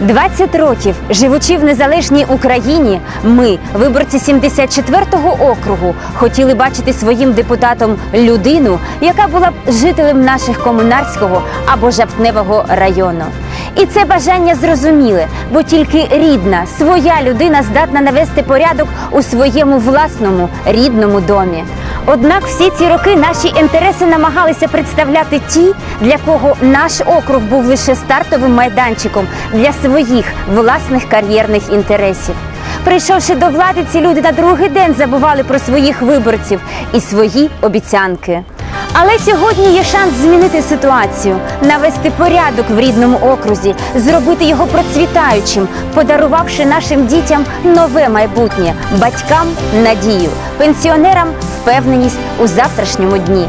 20 років, живучи в незалежній Україні, ми, виборці 74-го округу, хотіли бачити своїм депутатом людину, яка була б жителем наших комунарського або жовтневого району. І це бажання зрозуміле, бо тільки рідна, своя людина здатна навести порядок у своєму власному рідному домі. Однак всі ці роки наші інтереси намагалися представляти ті, для кого наш округ був лише стартовим майданчиком для своїх власних кар'єрних інтересів. Прийшовши до влади, ці люди на другий день забували про своїх виборців і свої обіцянки. Але сьогодні є шанс змінити ситуацію, навести порядок в рідному окрузі, зробити його процвітаючим, подарувавши нашим дітям нове майбутнє, батькам надію, пенсіонерам впевненість у завтрашньому дні.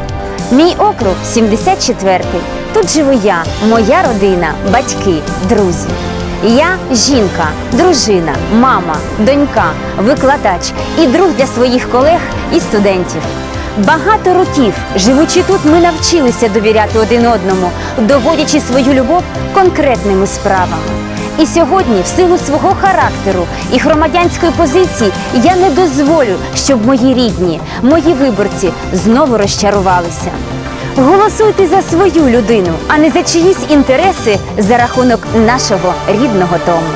Мій округ 74-й. Тут живу я, моя родина, батьки, друзі. Я жінка, дружина, мама, донька, викладач і друг для своїх колег і студентів. Багато років, живучи тут, ми навчилися довіряти один одному, доводячи свою любов конкретними справами. І сьогодні, в силу свого характеру і громадянської позиції, я не дозволю, щоб мої рідні, мої виборці знову розчарувалися. Голосуйте за свою людину, а не за чиїсь інтереси за рахунок нашого рідного дому.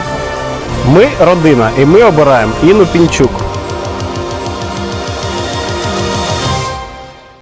Ми родина, і ми обираємо Інну Пінчук.